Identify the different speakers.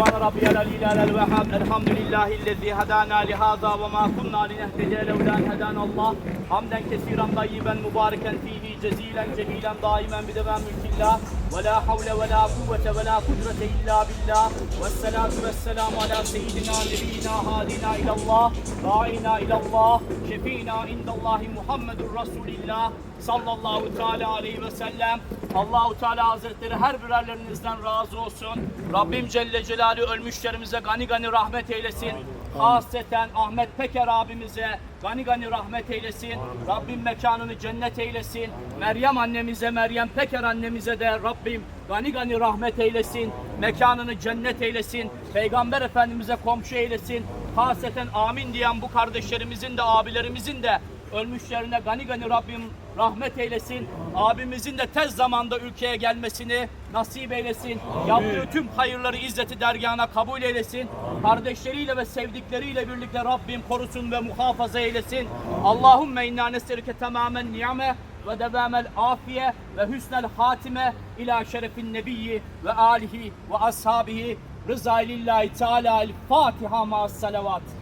Speaker 1: Subhan rabbiyal aliyyil vehhab. Elhamdülillahi'llezî hedâna lihâzâ ve mâ kunnâ linehtediye levlâ en hedânallah. Hamden kesiran tayyiben mübareken fîhî cezilen cebilen daimen bidevâm mülkillah. Ve la havle ve la kuvvete ve la kudrete illa billah. Vessalatu vesselamu ala seyyidina nebiyyina hadina ilallah. Dâina ilallah. Şefîna indallahi Muhammedur Resulillah. Sallallahu teala aleyhi ve sellem. Allahu Teala Hazretleri her birerlerinizden razı olsun. Rabbim Celle Celaluhu ölmüşlerimize gani gani rahmet eylesin. Hasreten Ahmet Peker abimize gani gani rahmet eylesin. Rabbim mekanını cennet eylesin. Meryem annemize, Meryem Peker annemize de Rabbim gani gani rahmet eylesin. Mekanını cennet eylesin. Peygamber Efendimiz'e komşu eylesin. Hasreten amin diyen bu kardeşlerimizin de abilerimizin de ölmüşlerine gani gani Rabbim rahmet eylesin. Abimizin de tez zamanda ülkeye gelmesini nasip eylesin. Yaptığı tüm hayırları izzeti dergahına kabul eylesin. Kardeşleriyle ve sevdikleriyle birlikte Rabbim korusun ve muhafaza eylesin. Allahümme inna neserike tamamen ni'me ve devamel afiye ve hüsnel hatime ila şerefin nebiyyi ve alihi ve ashabihi rıza lillahi teala el Fatiha ma'as salavat.